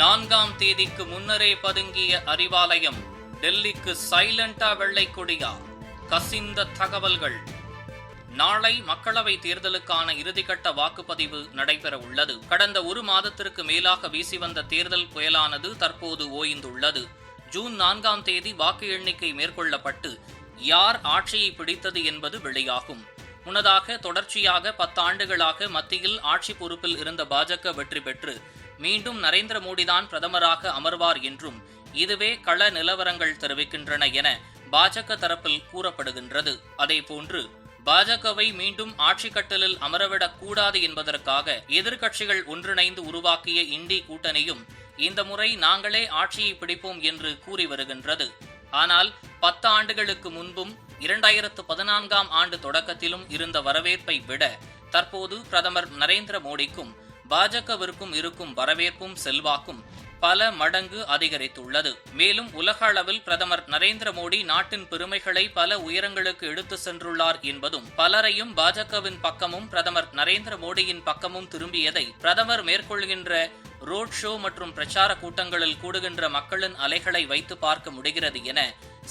நான்காம் தேதிக்கு முன்னரே பதுங்கிய அறிவாலயம் டெல்லிக்கு சைலண்டா வெள்ளை கொடியா கசிந்த தகவல்கள். நாளை மக்களவை தேர்தலுக்கான இறுதிக்கட்ட வாக்குப்பதிவு நடைபெற உள்ளது. கடந்த ஒரு மாதத்திற்கு மேலாக வீசி வந்த தேர்தல் புயலானது தற்போது ஓய்ந்துள்ளது. ஜூன் நான்காம் தேதி வாக்கு எண்ணிக்கை மேற்கொள்ளப்பட்டு யார் ஆட்சியை பிடித்தது என்பது வெளியாகும். முன்னதாக தொடர்ச்சியாக பத்தாண்டுகளாக மத்தியில் ஆட்சி பொறுப்பில் இருந்த பாஜக வெற்றி பெற்று மீண்டும் நரேந்திர மோடிதான் பிரதமராக அமர்வார் என்றும் இதுவே கள நிலவரங்கள் தெரிவிக்கின்றன என பாஜக தரப்பில் கூறப்படுகின்றது. அதேபோன்று பாஜகவை மீண்டும் ஆட்சி கட்டலில் அமரவிடக் கூடாது என்பதற்காக எதிர்க்கட்சிகள் ஒன்றிணைந்து உருவாக்கிய இண்டி கூட்டணியும் இந்த முறை நாங்களே ஆட்சியை பிடிப்போம் என்று கூறி வருகின்றது. ஆனால் பத்து ஆண்டுகளுக்கு முன்பும் இரண்டாயிரத்து பதினான்காம் ஆண்டு தொடக்கத்திலும் இருந்த வரவேற்பை விட தற்போது பிரதமர் நரேந்திர மோடிக்கும் பாஜகவிற்கும் இருக்கும் வரவேற்பும் செல்வாக்கும் பல மடங்கு அதிகரித்துள்ளது. மேலும் உலக அளவில் பிரதமர் நரேந்திர மோடி நாட்டின் பெருமைகளை பல உயரங்களுக்கு எடுத்து சென்றுள்ளார் என்பதும் பலரையும் பாஜகவின் பக்கமும் பிரதமர் நரேந்திர மோடியின் பக்கமும் திரும்பியதை பிரதமர் மேற்கொள்கின்ற ரோட் ஷோ மற்றும் பிரச்சார கூட்டங்களில் கூடுகின்ற மக்களின் அலைகளை வைத்து பார்க்க முடிகிறது என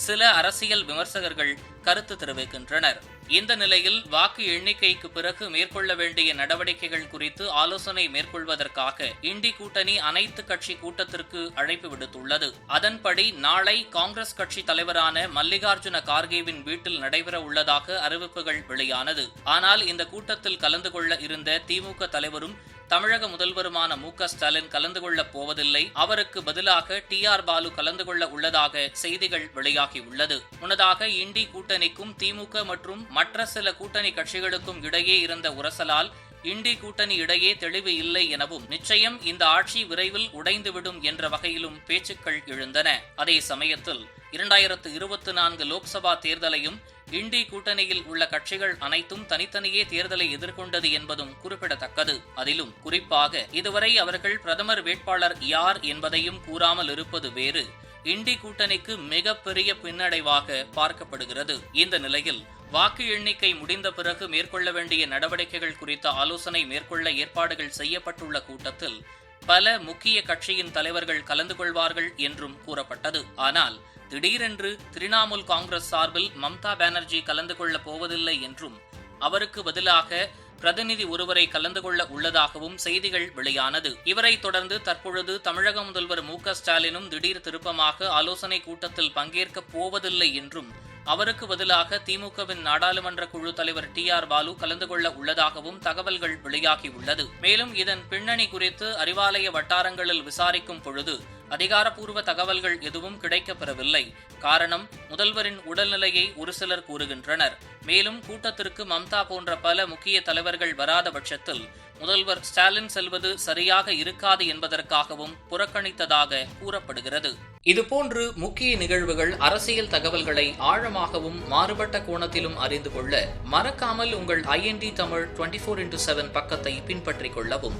சில அரசியல் விமர்சகர்கள் கருத்து தெரிவிக்கின்றனர். இந்த நிலையில் வாக்கு எண்ணிக்கைக்கு பிறகு மேற்கொள்ள வேண்டிய நடவடிக்கைகள் குறித்து ஆலோசனை மேற்கொள்வதற்காக இண்டி கூட்டணி அனைத்து கட்சி கூட்டத்திற்கு அழைப்பு விடுத்துள்ளது. அதன்படி நாளை காங்கிரஸ் கட்சி தலைவரான மல்லிகார்ஜுன கார்கேவின் வீட்டில் நடைபெற உள்ளதாக அறிவிப்புகள் வெளியானது. ஆனால் இந்த கூட்டத்தில் கலந்து கொள்ள இருந்த திமுக தலைவரும் தமிழக முதல்வருமான மு க ஸ்டாலின் கலந்து கொள்ளப் போவதில்லை. அவருக்கு பதிலாக டி ஆர் பாலு கலந்து கொள்ள உள்ளதாக செய்திகள் வெளியாகியுள்ளது. முன்னதாக இண்டி கூட்டணிக்கும் திமுக மற்றும் மற்ற சில கூட்டணி கட்சிகளுக்கும் இடையே இருந்த உரசலால் இண்டி கூட்டணி இடையே தெளிவு இல்லை எனவும் நிச்சயம் இந்த ஆட்சி விரைவில் உடைந்துவிடும் என்ற வகையிலும் பேச்சுக்கள் எழுந்தன. அதே சமயத்தில் இரண்டாயிரத்து இருபத்தி நான்கு லோக்சபா தேர்தலையும் இண்டி கூட்டணியில் உள்ள கட்சிகள் அனைத்தும் தனித்தனியே தேர்தலை எதிர்கொண்டது என்பதும் குறிப்பிடத்தக்கது. அதிலும் குறிப்பாக இதுவரை அவர்கள் பிரதமர் வேட்பாளர் யார் என்பதையும் கூறாமல் இருப்பது வேறு. இண்டி கூட்டணிக்கு மிகப்பெரிய பின்னடைவாக பார்க்கப்படுகிறது. இந்த நிலையில் வாக்கு எண்ணிக்கை முடிந்த பிறகு மேற்கொள்ள வேண்டிய நடவடிக்கைகள் குறித்த ஆலோசனை மேற்கொள்ள ஏற்பாடுகள் செய்யப்பட்டுள்ள கூட்டத்தில் பல முக்கிய கட்சியின் தலைவர்கள் கலந்து கொள்வார்கள் என்றும் கூறப்பட்டது. ஆனால் திடீரென்று திரிணாமுல் காங்கிரஸ் சார்பில் மம்தா பானர்ஜி கலந்து கொள்ளப் போவதில்லை என்றும் அவருக்கு பதிலாக பிரதிநிதி ஒருவரை கலந்து கொள்ள உள்ளதாகவும் செய்திகள் வெளியானது. இவரை தொடர்ந்து தற்பொழுது தமிழக முதல்வர் மு ஸ்டாலினும் திடீர் திருப்பமாக ஆலோசனை கூட்டத்தில் பங்கேற்கப் போவதில்லை என்றும் அவருக்கு பதிலாக திமுகவின் நாடாளுமன்ற குழு தலைவர் டி ஆர் பாலு கலந்து கொள்ள உள்ளதாகவும் தகவல்கள் வெளியாகியுள்ளது மேலும் இதன் பின்னணி குறித்து அறிவாலய வட்டாரங்களில் விசாரிக்கும் பொழுது அதிகாரப்பூர்வ தகவல்கள் எதுவும் கிடைக்கப்பெறவில்லை. காரணம் முதல்வரின் உடல்நிலையை ஒரு சிலர் கூறுகின்றனர். மேலும் கூட்டத்திற்கு மம்தா போன்ற பல முக்கிய தலைவர்கள் வராத பட்சத்தில் முதல்வர் ஸ்டாலின் செல்வது சரியாக இருக்காது என்பதற்காகவும் புறக்கணித்ததாக கூறப்படுகிறது. இதுபோன்று முக்கிய நிகழ்வுகள் அரசியல் தகவல்களை ஆழமாகவும் மாறுபட்ட கோணத்திலும் அறிந்து கொள்ள மறக்காமல் உங்கள் IND Tamil twenty four into seven பக்கத்தை பின்பற்றிக் கொள்ளவும்.